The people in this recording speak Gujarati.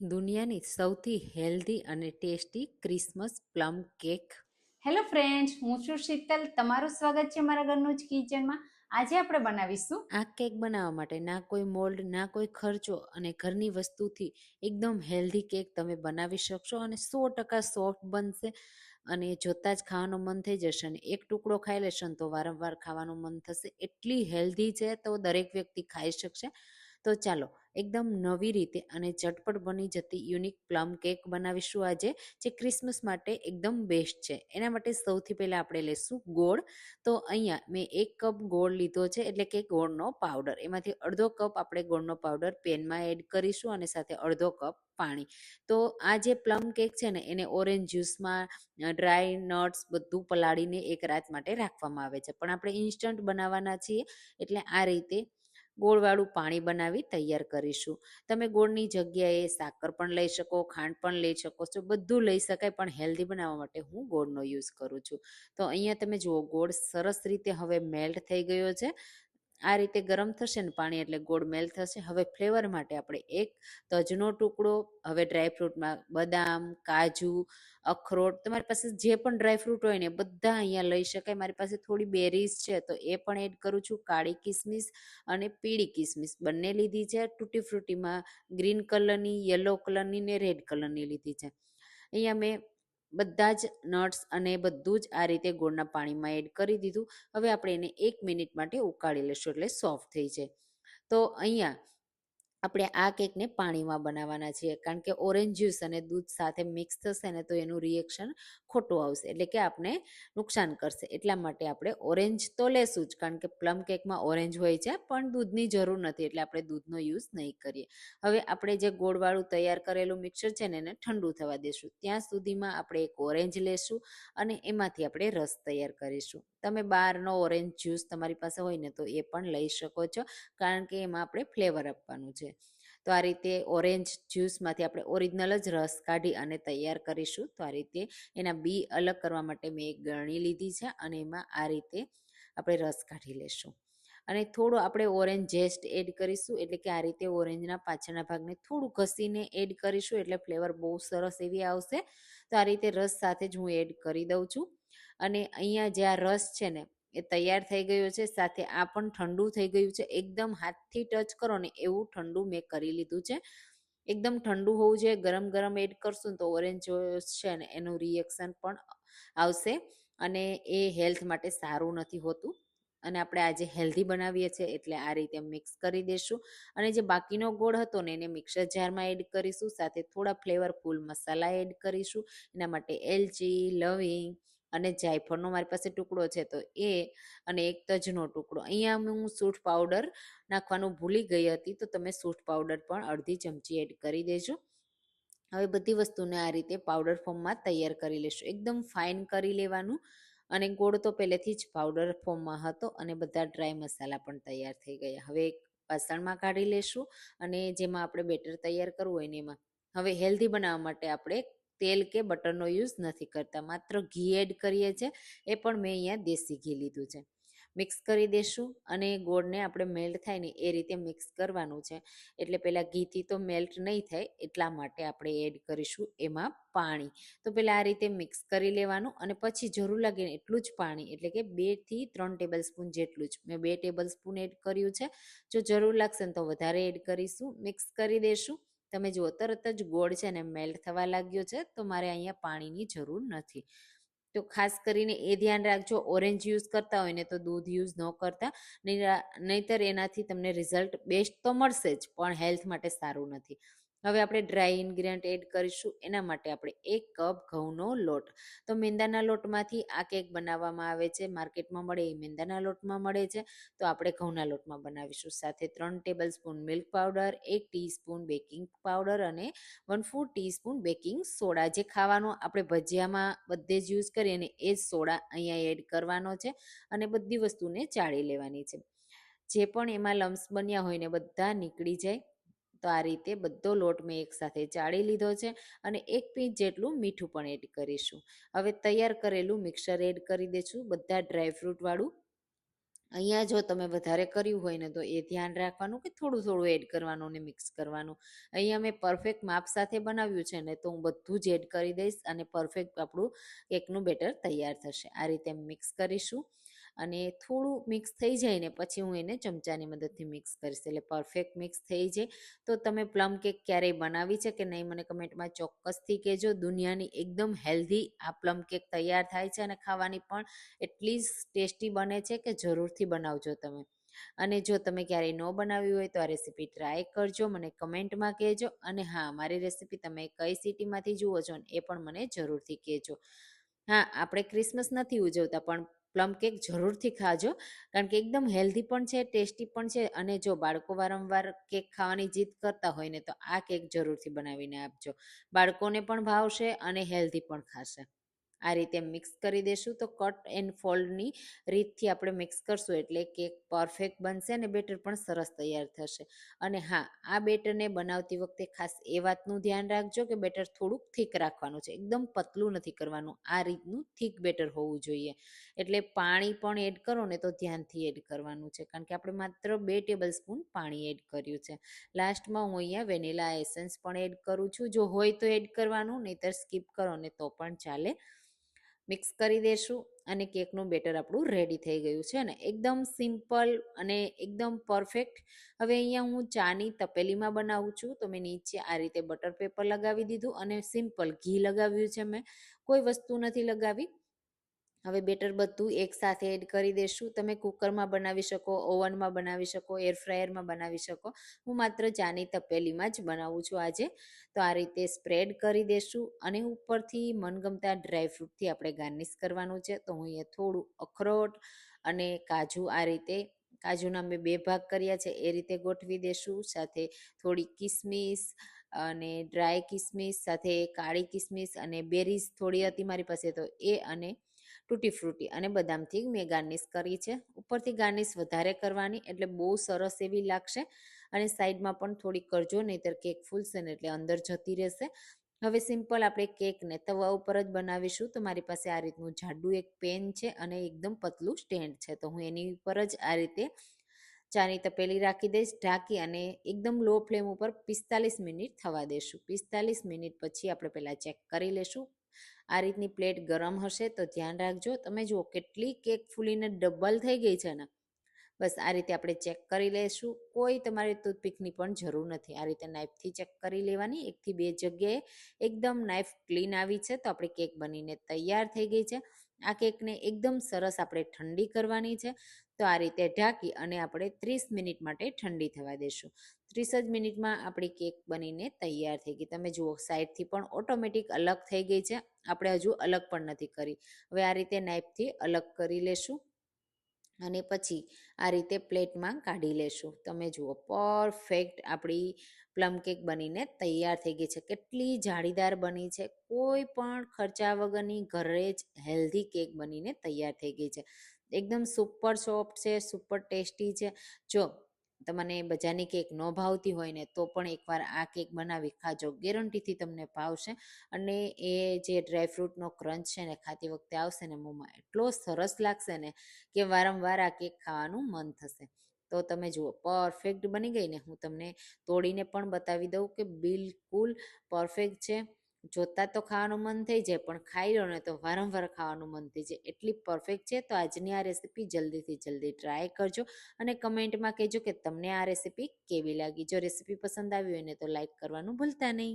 દુનિયાની સૌથી હેલ્ધી અને tasty Christmas plum cake. Hello friends હું છું શીતલ. તમારું સ્વાગત છે મારા ઘરનું જ કિચનમાં. આજે આપણે બનાવીશું આ કેક બનાવવા માટે ના કોઈ મોલ્ડ ના કોઈ ખર્ચો અને ઘરની વસ્તુથી એકદમ હેલ્ધી કેક તમે બનાવી શકશો અને સો ટકા સોફ્ટ બનશે અને જોતાં જ ખાવાનું મન થઈ જશે અને એક ટુકડો ખાઈ લેશે ને તો વારંવાર ખાવાનું મન થશે. એટલી હેલ્ધી છે તો દરેક વ્યક્તિ ખાઈ શકશે. તો ચાલો એકદમ નવી રીતે અને ઝટપટ બની જતી યુનિક પ્લમ કેક બનાવીશું આજે, જે ક્રિસમસ માટે એકદમ બેસ્ટ છે. એના માટે સૌથી પહેલાં આપણે લઈશું ગોળ. તો અહીંયા મેં એક કપ ગોળ લીધો છે, એટલે કે ગોળનો પાવડર. એમાંથી અડધો કપ આપણે ગોળનો પાવડર પેનમાં એડ કરીશું અને સાથે અડધો કપ પાણી. તો આ જે પ્લમ કેક છે ને, એને ઓરેન્જ જ્યુસમાં ડ્રાય નટ્સ બધું પલાળીને એક રાત માટે રાખવામાં આવે છે. પણ આપણે ઇન્સ્ટન્ટ બનાવવાના છીએ, એટલે આ રીતે ગોળવાળું પાણી બનાવી તૈયાર કરીશું. તમે ગોળની જગ્યાએ સાકર પણ લઈ શકો, ખાંડ પણ લઈ શકો છો, બધું લઈ શકાય, પણ હેલ્ધી બનાવવા માટે હું ગોળનો યુઝ કરું છું. તો અહીંયા તમે જુઓ, ગોળ સરસ રીતે હવે મેલ્ટ થઈ ગયો છે. આ રીતે ગરમ થશે ને પાણી એટલે ગોળ મેલ થશે. હવે ફ્લેવર માટે આપણે એક તજનો ટુકડો, હવે ડ્રાયફ્રૂટમાં બદામ, કાજુ, અખરોટ, તમારી પાસે જે પણ ડ્રાયફ્રૂટ હોય ને બધા અહીંયા લઈ શકાય. મારી પાસે થોડી બેરીઝ છે તો એ પણ એડ કરું છું. કાળી કિસમિસ અને પીળી કિસમિસ. બંને લીધી છે. તૂટી ફ્રૂટીમાં ગ્રીન કલરની, યલો કલરની ને રેડ કલરની લીધી છે. અહીંયા મેં બધા જ નટ્સ અને બધું જ આ રીતે ગોળના પાણીમાં એડ કરી દીધું. હવે આપણે એને એક મિનિટ માટે ઉકાળી લઈશું એટલે સોફ્ટ થઈ જાય. તો અહીંયા આપણે આ કેકને પાણીમાં બનાવવાના છીએ. કારણ કે ઓરેન્જ જ્યુસ અને દૂધ સાથે મિક્સ થશે ને તો એનું રિએક્શન ખોટું આવશે. એટલે કે આપણે નુકસાન કરશે. એટલા માટે આપણે ઓરેન્જ તો લેશું જ. કારણ કે પ્લમ કેકમાં ઓરેન્જ હોય છે, પણ દૂધની જરૂર નથી. એટલે આપણે દૂધનો યુઝ નહીં કરીએ. હવે આપણે જે ગોળવાળું તૈયાર કરેલું મિક્સર છે ને એને ઠંડુ થવા દેશું. ત્યાં સુધીમાં આપણે એક ઓરેન્જ લેશું અને એમાંથી આપણે રસ તૈયાર કરીશું. તમે બહારનો ઓરેન્જ જ્યુસ તમારી પાસે હોય ને તો એ પણ લઈ શકો છો, કારણ કે એમાં આપણે ફ્લેવર આપવાનું છે. તો આ રીતે ઓરેન્જ જ્યુસમાંથી આપણે ઓરિજિનલ જ રસ કાઢી અને તૈયાર કરીશું. તો આ રીતે એના બી અલગ કરવા માટે મેં એક ગરણી લીધી છે અને એમાં આ રીતે આપણે રસ કાઢી લેશું. અને થોડો આપણે ઓરેન્જ જેસ્ટ એડ કરીશું, એટલે કે આ રીતે ઓરેન્જના પાછળના ભાગને થોડું ઘસીને એડ કરીશું, એટલે ફ્લેવર બહુ સરસ એવી આવશે. તો આ રીતે રસ સાથે જ હું એડ કરી દઉં છું. અને અહીંયા જે આ રસ છે ને, એ તૈયાર થઈ ગયો છે. સાથે આ પણ ઠંડુ થઈ ગયું છે. એકદમ હાથથી ટચ કરો ને એવું ઠંડુ મેં કરી લીધું છે. એકદમ ઠંડુ હોવું જોઈએ. ગરમ ગરમ એડ કરશું તો ઓરેન્જ છે ને એનું રિએક્શન પણ આવશે અને એ હેલ્થ માટે સારું નથી હોતું. અને આપણે આજે હેલ્ધી બનાવીએ છીએ એટલે આ રીતે મિક્સ કરી દઈશું અને જે બાકીનો ગોળ હતો ને એને મિક્સર જારમાં એડ કરીશું. સાથે થોડા ફ્લેવરફુલ મસાલા એડ કરીશું. એના માટે એલચી, લવિંગ અને જાયફળનો મારી પાસે ટુકડો છે, તો એ અને એક તજનો ટુકડો. અહીંયા હું સૂંઠ પાવડર નાખવાનું ભૂલી ગઈ હતી, તો તમે સૂંઠ પાવડર પણ અડધી ચમચી એડ કરી દેજો. હવે બધી વસ્તુને આ રીતે પાવડર ફોર્મમાં તૈયાર કરી લેશું. એકદમ ફાઇન કરી લેવાનું અને ગોળ તો પહેલેથી જ પાવડર ફોર્મમાં હતો અને બધા ડ્રાય મસાલા પણ તૈયાર થઈ ગયા. હવે વાસણમાં કાઢી લેશું અને જેમાં આપણે બેટર તૈયાર કરવું હોય ને એમાં. હવે હેલ્ધી બનાવવા માટે આપણે તેલ કે બટરનો યુઝ નથી કરતા. માત્ર ઘી એડ કરીએ છીએ. એ પણ મેં અહીંયા દેશી ઘી લીધું છે. મિક્સ કરી દેશું અને ગોળને આપણે મેલ્ટ થાય ને એ રીતે મિક્સ કરવાનું છે. એટલે પહેલાં ઘીથી તો મેલ્ટ નહીં થાય, એટલા માટે આપણે એડ કરીશું એમાં પાણી. તો પહેલાં આ રીતે મિક્સ કરી લેવાનું અને પછી જરૂર લાગે એટલું જ પાણી, એટલે કે બેથી ત્રણ ટેબલ સ્પૂન જેટલું જ. મેં બે ટેબલ સ્પૂન એડ કર્યું છે. જો જરૂર લાગશે ને તો વધારે એડ કરીશું. મિક્સ કરી દઈશું તમે જુઓ, તરત જ ગોળ છે ને મેલ્ટ થવા લાગ્યો છે, તો મારે અહીંયા પાણીની જરૂર નથી. તો ખાસ કરીને એ ધ્યાન રાખજો ઓરેન્જ યુઝ કરતા હોય ને તો દૂધ યુઝ ન કરતા, નહીતર એનાથી તમને રિઝલ્ટ બેસ્ટ તો મળશે જ, પણ હેલ્થ માટે સારું નથી. હવે આપણે ડ્રાય ઇન્ગ્રીડિયન્ટ એડ કરીશું, એના માટે આપણે એક કપ ઘઉંનો લોટ. તો મેંદાના લોટમાંથી આ કેક બનાવવામાં આવે છે, માર્કેટમાં મળે, એ મેંદાના લોટમાં મળે છે. તો આપણે ઘઉંના લોટમાં બનાવીશું. સાથે ત્રણ ટેબલ સ્પૂન મિલ્ક પાવડર એક ટીસ્પૂન બેકિંગ પાવડર અને one four teaspoon baking soda જે ખાવાનો આપણે ભજીયામાં બધે જ યુઝ કરીએ અને એ જ સોડા અહીંયા એડ કરવાનો છે અને બધી વસ્તુને ચાળી લેવાની છે. જે પણ એમાં લમ્સ બન્યા હોય ને બધા નીકળી જાય. તો આ રીતે બધો લોટ મેં એકસાથે ચાળી લીધો છે અને એક પીંચ જેટલું મીઠું પણ એડ કરીશું. હવે તૈયાર કરેલું મિક્સર એડ કરી દઈશું બધા ડ્રાયફ્રૂટવાળું અહીંયા જો તમે વધારે કર્યું હોય ને તો એ ધ્યાન રાખવાનું કે થોડું થોડું એડ કરવાનું ને મિક્સ કરવાનું. અહીંયા મેં પરફેક્ટ માપ સાથે બનાવ્યું છે ને તો હું બધું જ એડ કરી દઈશ અને પરફેક્ટ આપણું કેકનું બેટર તૈયાર થશે. આ રીતે મિક્સ કરીશું. અને થોડું મિક્સ થઈ જાય ને પછી હું એને ચમચાની મદદથી મિક્સ કરીશ. એટલે પરફેક્ટ મિક્સ થઈ જાય. તો તમે પ્લમ કેક ક્યારેય બનાવી છે કે નહીં મને કમેન્ટમાં ચોક્કસથી કહેજો. દુનિયાની એકદમ હેલ્ધી આ પ્લમ કેક તૈયાર થાય છે અને ખાવાની પણ એટલી જ ટેસ્ટી બને છે કે જરૂરથી બનાવજો તમે. અને જો તમે ક્યારેય ન બનાવી હોય તો આ રેસીપી ટ્રાય કરજો, મને કમેન્ટમાં કહેજો. અને હા, મારી રેસીપી તમે કઈ સિટીમાંથી જુઓ છો એ પણ મને જરૂરથી કહેજો. હા, આપણે ક્રિસમસ નથી ઉજવતા પણ પ્લમ કેક જરૂરથી ખાજો, કારણ કે એકદમ હેલ્ધી પણ છે ટેસ્ટી પણ છે અને જો બાળકો વારંવાર કેક ખાવાની જીદ કરતા હોય ને તો આ કેક જરૂરથી બનાવીને આપજો. બાળકોને પણ ભાવશે અને હેલ્ધી પણ ખાશે. આ રીતે મિક્સ કરી દેશું. તો કટ એન્ડ ફોલ્ડની રીતથી આપણે મિક્સ કરશું એટલે કેક પરફેક્ટ બનશે અને બેટર પણ સરસ તૈયાર થશે. અને હા, આ બેટરને બનાવતી વખતે ખાસ એ વાતનું ધ્યાન રાખજો કે બેટર થોડુંક થીક રાખવાનું છે. એકદમ પતલું નથી કરવાનું. આ રીતનું થીક બેટર હોવું જોઈએ. એટલે પાણી પણ એડ કરો ને તો ધ્યાનથી એડ કરવાનું છે. કારણ કે આપણે માત્ર બે ટેબલ સ્પૂન પાણી એડ કર્યું છે. લાસ્ટમાં હું અહીંયા વેનીલા એસન્સ પણ એડ કરું છું. જો હોય તો એડ કરવાનું, નહીતર સ્કીપ કરો ને તો પણ ચાલે. મિક્સ કરી દેશું અને કેકનું બેટર આપણું રેડી થઈ ગયું છે ને એકદમ સિમ્પલ અને એકદમ પરફેક્ટ હવે અહીંયા હું ચાની તપેલીમાં બનાવું છું તો મેં નીચે આ રીતે બટર પેપર લગાવી દીધું અને સિમ્પલ ઘી લગાવ્યું છે મેં. કોઈ વસ્તુ નથી લગાવી. હવે બેટર બધું એકસાથે એડ કરી દેશું. તમે કુકરમાં બનાવી શકો, ઓવનમાં બનાવી શકો, એર ફ્રાયરમાં બનાવી શકો. હું માત્ર ચાની તપેલીમાં જ બનાવું છું આજે. તો આ રીતે સ્પ્રેડ કરી દેશું અને ઉપરથી મનગમતા ડ્રાયફ્રૂટથી આપણે ગાર્નિશ કરવાનું છે. તો હું અહીંયા થોડું અખરોટ અને કાજુ આ રીતે, કાજુના મેં બે ભાગ કર્યા છે, એ રીતે ગોઠવી દેશું. સાથે થોડી કિસમિસ અને ડ્રાય કિસમિસ, સાથે કાળી કિસમિસ અને બેરીઝ થોડી હતી મારી પાસે, તો એ અને તૂટી ફ્રૂટી અને બદામથી મેં ગાર્નિશ કરી છે. ઉપરથી ગાર્નિશ વધારે કરવાની એટલે બહુ સરસ એવી લાગશે અને સાઈડમાં પણ થોડી કરજો, નહીતર કેક ફૂલશે ને એટલે અંદર જતી રહેશે. હવે સિમ્પલ આપણે કેકને તવા ઉપર જ બનાવીશું. તો મારી પાસે આ રીતનું જાડું એક પેન છે અને એકદમ પતલું સ્ટેન્ડ છે. તો હું એની ઉપર જ આ રીતે ચાની તપેલી રાખી દઈશ, ઢાંકી અને એકદમ લો ફ્લેમ ઉપર પિસ્તાલીસ મિનિટ થવા દેશું. પિસ્તાલીસ મિનિટ પછી આપણે પહેલાં ચેક કરી લેશું. આ રીતની પ્લેટ ગરમ હશે તો ધ્યાન રાખજો. તમે જુઓ, કેટલી કેક ફૂલીને ડબલ થઈ ગઈ છે ને. બસ આ રીતે આપણે ચેક કરી લઈશું કોઈ તમારે ટૂથપીકની પણ જરૂર નથી. આ રીતે નાઇફથી ચેક કરી લેવાની. એકથી બે જગ્યાએ એકદમ નાઇફ ક્લીન આવી છે તો આપણી કેક બનીને તૈયાર થઈ ગઈ છે. આ કેકને એકદમ સરસ આપણે ઠંડી કરવાની છે. તો આ રીતે ઢાંકી અને આપણે ત્રીસ મિનિટ માટે ઠંડી થવા દેશું. ત્રીસ જ મિનિટમાં આપણી કેક બનીને તૈયાર થઈ ગઈ. તમે જુઓ, સાઈડથી પણ ઓટોમેટિક અલગ થઈ ગઈ છે. આપણે હજુ અલગ પણ નથી કરી. હવે આ રીતે નાઇફથી અલગ કરી લેશું અને પછી આ રીતે પ્લેટમાં કાઢી લેશું. તમે જુઓ, પરફેક્ટ આપણી પ્લમ કેક બનીને તૈયાર થઈ ગઈ છે. કેટલી જાળીદાર બની છે. કોઈ પણ ખર્ચા વગરની ઘરે જ હેલ્ધી કેક બનીને તૈયાર થઈ ગઈ છે. એકદમ સુપર સોફ્ટ છે, સુપર ટેસ્ટી છે. જો તમને બજારની કેક ન ભાવતી હોય ને, તો પણ એકવાર આ કેક બનાવી ખાજો. ગેરંટીથી તમને ભાવશે અને એ જે ડ્રાયફ્રૂટનો ક્રંચ છે ને, ખાતી વખતે આવશે ને મોંમાં, એટલો સરસ લાગશે ને કે વારંવાર આ કેક ખાવાનું મન થશે. તો તમે જુઓ, પરફેક્ટ બની ગઈ ને, હું તમને તોડીને પણ બતાવી દઉં કે બિલકુલ પરફેક્ટ છે. જોતા તો ખાવાનું મન થઈ જાય, પણ ખાઈ લો ને તો વારંવાર ખાવાનું મન થઈ જાય. એટલી પરફેક્ટ છે, તો આજની આ રેસીપી જલ્દીથી જલ્દી ટ્રાય કરજો અને કમેન્ટમાં કહેજો કે તમને આ રેસીપી કેવી લાગી. જો રેસીપી પસંદ આવી હોય ને તો લાઈક કરવાનું ભૂલતા નહીં.